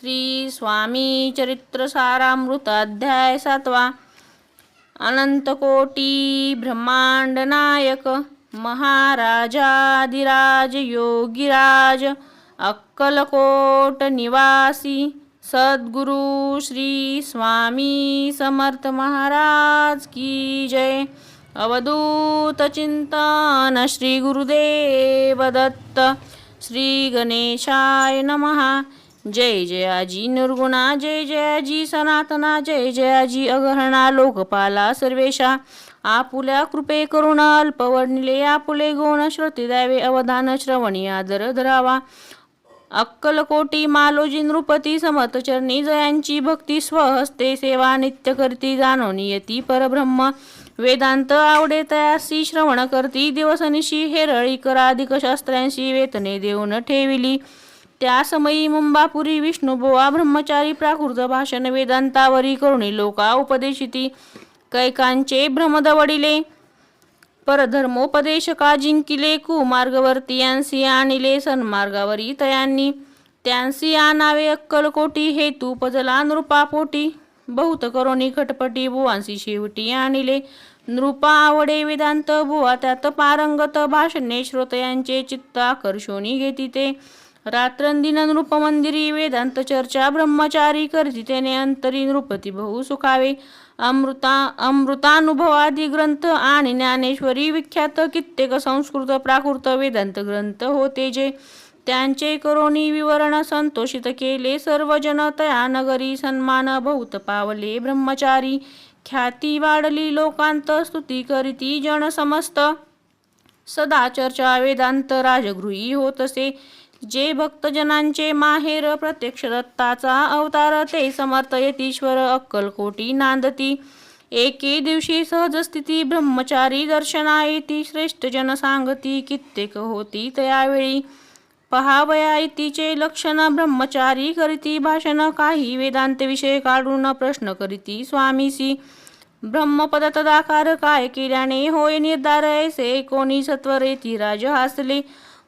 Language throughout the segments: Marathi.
श्री स्वामी चरित्र सारामृत अध्याय सातवा अनंतकोटी ब्रह्मांड नायक महाराजाधिराज योगिराज अक्कलकोट निवासी सद्गुरु श्री स्वामी समर्थ महाराज की जय। अवधूत चिंतन श्री गुरुदेव दत्त श्री गणेशाय नमः। जय जयाजी निर्गुणा जय जयाजी सनातना जय जयाजी अगहरणा लोकपाला सर्वेशा. आपुल्या कृपे करुणा अल्पवर्णिले आपुले गुण श्रुती द्यावे अवधान श्रवणी आदर धरावा. अक्कलकोटी मालोजी नृपती समतचरणी जयांची भक्ती स्वहस्ते सेवा नित्य करती जाणवणी यती परब्रह्म. वेदांत आवडे तयासी श्रवण करती दिवसनिशी हेरळी कराधिक शास्त्रांशी वेतने देऊन ठेविली. त्या समयी मुंबापुरी विष्णुबोवा ब्रह्मचारी प्राकृत भाषण वेदांतावरी करुणी लोका उपदेशिती. कैकांचे भ्रमदवडिले परधर्मोपदेशका जिंकिले कुमार्गवर्तीयांसी आणिले सन्मार्गावरी तयांनी. त्यांसी नावे अक्कलकोटी हेतू पजला नृपापोटी बहुत करोनी खटपटी बुवांसी शेवटी आणिले. नृपा आवडे वेदांत बुवा त्यात पारंगत भाषणे श्रोतयांचे चित्त आकर्षोनी घेती ते. रात्रंदिन नृपमंदिरी वेदांत चर्चा ब्रह्मचारी करती त्याने अंतरी नृपती बहु सुखावे. अमृता अमृतानुभवादी ग्रंथ आणि ज्ञानेश्वरी विख्यात कित्येक संस्कृत प्राकृत वेदांत ग्रंथ होते जे त्यांचे करोनी विवरण संतोषित केले. सर्व तया नगरी सन्मान बहुत पावले. ब्रह्मचारी ख्याती वाढली लोकांत स्तुती करीती जन समस्त. सदा चर्चा वेदांत राजगृही होत असे. जे भक्तजनांचे माहेर प्रत्यक्ष दत्ताचा अवतार ते समर्थ यतीश्वर अक्कलकोटी नांदती. एके दिवशी सहजस्थिती ब्रह्मचारी दर्शना येती श्रेष्ठ जन सांगती कित्येक होती त्यावेळी. पहावया इतीचे लक्षण ब्रह्मचारी करीती भाषण काही वेदांत विषय काढून प्रश्न करीती स्वामीसी. ब्रह्मपद तदाकार काय केल्याने होय निर्धार ऐसे कोणी सत्वरेती राज हासले.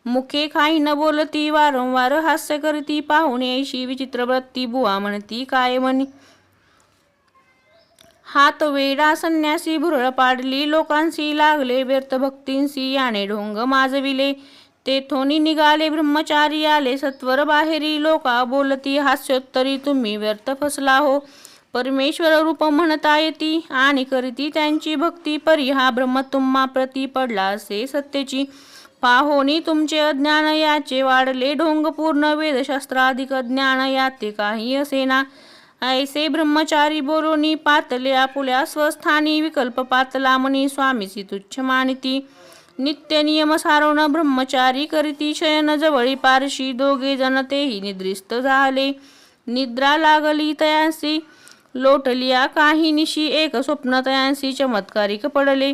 मुखे खाई न बोलती वारंवार हास्य करती पाहुणे ऐशी विचित्र वृत्ती बुवा म्हणती काय म्हणी? हात वेडा संन्यासी भुरळ पाडली लोकांशी लागले व्यर्थ भक्तींशी याने ढोंग माजविले. तेथोनी निघाले ब्रह्मचारी आले सत्वर बाहेरी लोका बोलती हास्योत्तरी तुम्ही व्यर्थ फसला हो. परमेश्वर रूप म्हणता येती आणि करीती त्यांची भक्ती परी हा ब्रह्म तुम्हा प्रती पडला असे सत्तेची. पाहोनी तुमचे अज्ञान याचे वाढले. ढोंग पूर्ण वेदशास्त्राधिक ज्ञान याते काही असेना. ऐसे ब्रह्मचारी बोलोनी पातले आपुल्या स्वस्थानी विकल्प पातला मनी स्वामीसी तुच्छ मानिती. नित्य नियम सारवण ब्रह्मचारी करीती शयन जवळी पारशी. दोघे जनतेही निद्रिस्त झाले. निद्रा लागली तयांसी लोटलिया काही निशी. एक स्वप्न तयांसी चमत्कारिक पडले.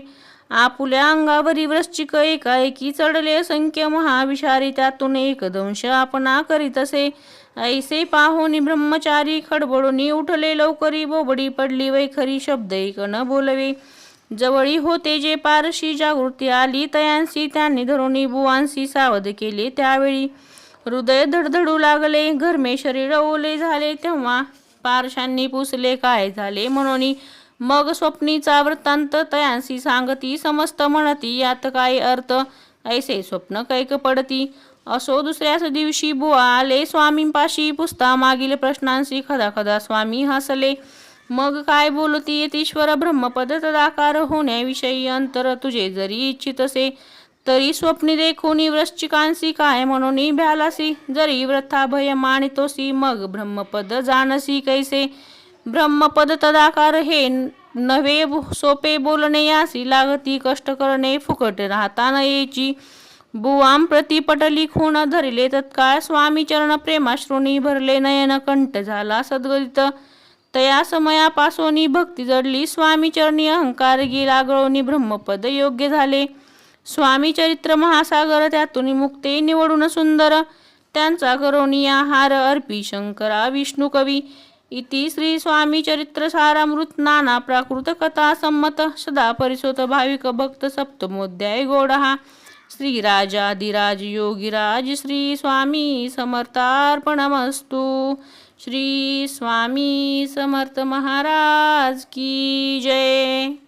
आपुल्या अंगावरी वृश्चिक एकाएकी चढले असंख्य महाविषारी त्यातून एक दंश आपणा करीत असे. ऐसे पाहून ब्रह्मचारी खडबडूनी उठले लवकरी बोबडी पडली वैखरी शब्द एक न बोलवे. जवळी होते जे पारशी जागृती आली तयांसी त्यांनी धरुणी बुवांसी सावध केले त्यावेळी. हृदय धडधडू लागले घरमे शरीर ओले झाले तेव्हा पारशांनी पुसले काय झाले म्हणून मग स्वप्नीचा वृत्तांत तयांसी सांगती समस्त म्हणती यात काय अर्थ? ऐसे स्वप्न कैक पडती. असो दुसऱ्याच दिवशी बुवा आले स्वामींपाशी पुसता मागील प्रश्नांशी खदा खदा स्वामी हसले. मग काय बोलती येतीश्वर ब्रह्मपद तदाकार होण्याविषयी? अंतर तुझे जरी इच्छित असे तरी स्वप्नी देखून वृश्चिकांसी काय म्हणून भ्यालासी जरी व्रथा भय मानितोसी मग ब्रह्मपद जानसी कैसे? ब्रह्मपद तदाकार हे नव्हे सोपे बोलणे यासी. लागती कष्ट करणे फुकट राहता न येची बुवाम प्रतिपटली खूण धरले. तत्काळ स्वामी चरण प्रेमाश्रुणी भरले. नयन कंठ झाला सद्गदित तया समयापासोनी भक्ती जडली. स्वामी चरणी अहंकार गेला. गळोनी ब्रह्मपद योग्य झाले. स्वामी चरित्र महासागर त्यातून मुक्ते. निवडून सुंदर. त्यांचा करोनी आहार अर्पी शंकरा विष्णू कवी. इति श्री स्वामी चरित्र सारामृत नाना प्राकृत कथा संमत सदा परिसोत भाविक भक्त सप्तमोध्याय गोडहा श्रीराजाधिराज योगिराज श्री स्वामी समर्थार्पणमस्तु। श्री स्वामी समर्थ महाराज की जय।